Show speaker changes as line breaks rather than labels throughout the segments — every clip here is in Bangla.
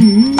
গ্রাম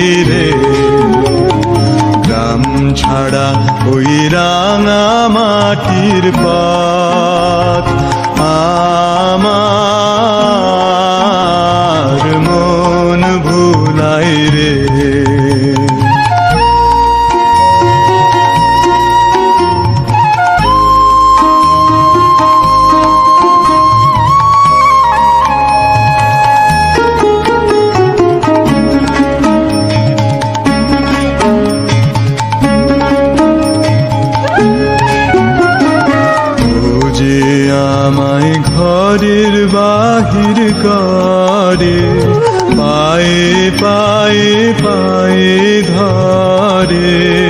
রে। গ্রাম ছাড়া ওই রাঙা মাটির পথ। আমার করে পায়ে পায়ে পায়ে ধরে।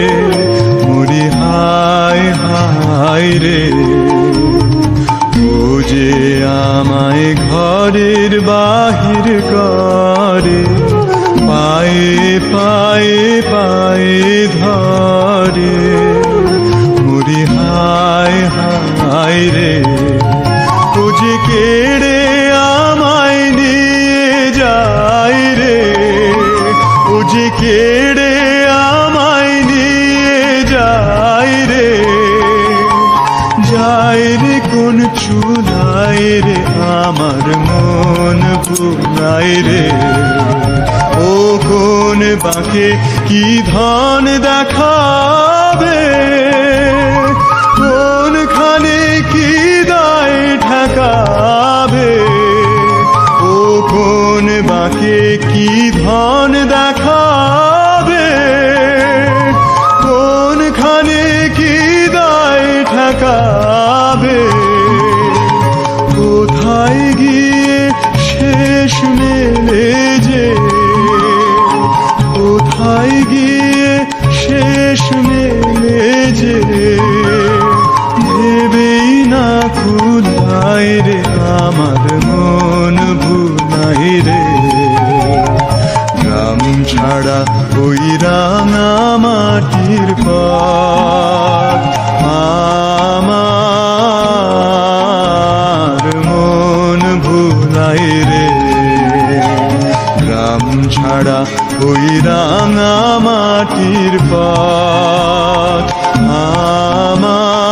যে কেড়ে আমায় নিয়ে যায় রে যায় রে কোন চুলায় রে, আমার মন ভুলাই রে। ও কোন বাঁকে কি ধন দেখাবে কি দায় ঠেকাবে? ও কোন বাঁকে কি ধন গ্রাম ছাড়া ওই রাঙা মাটির পথ। আমার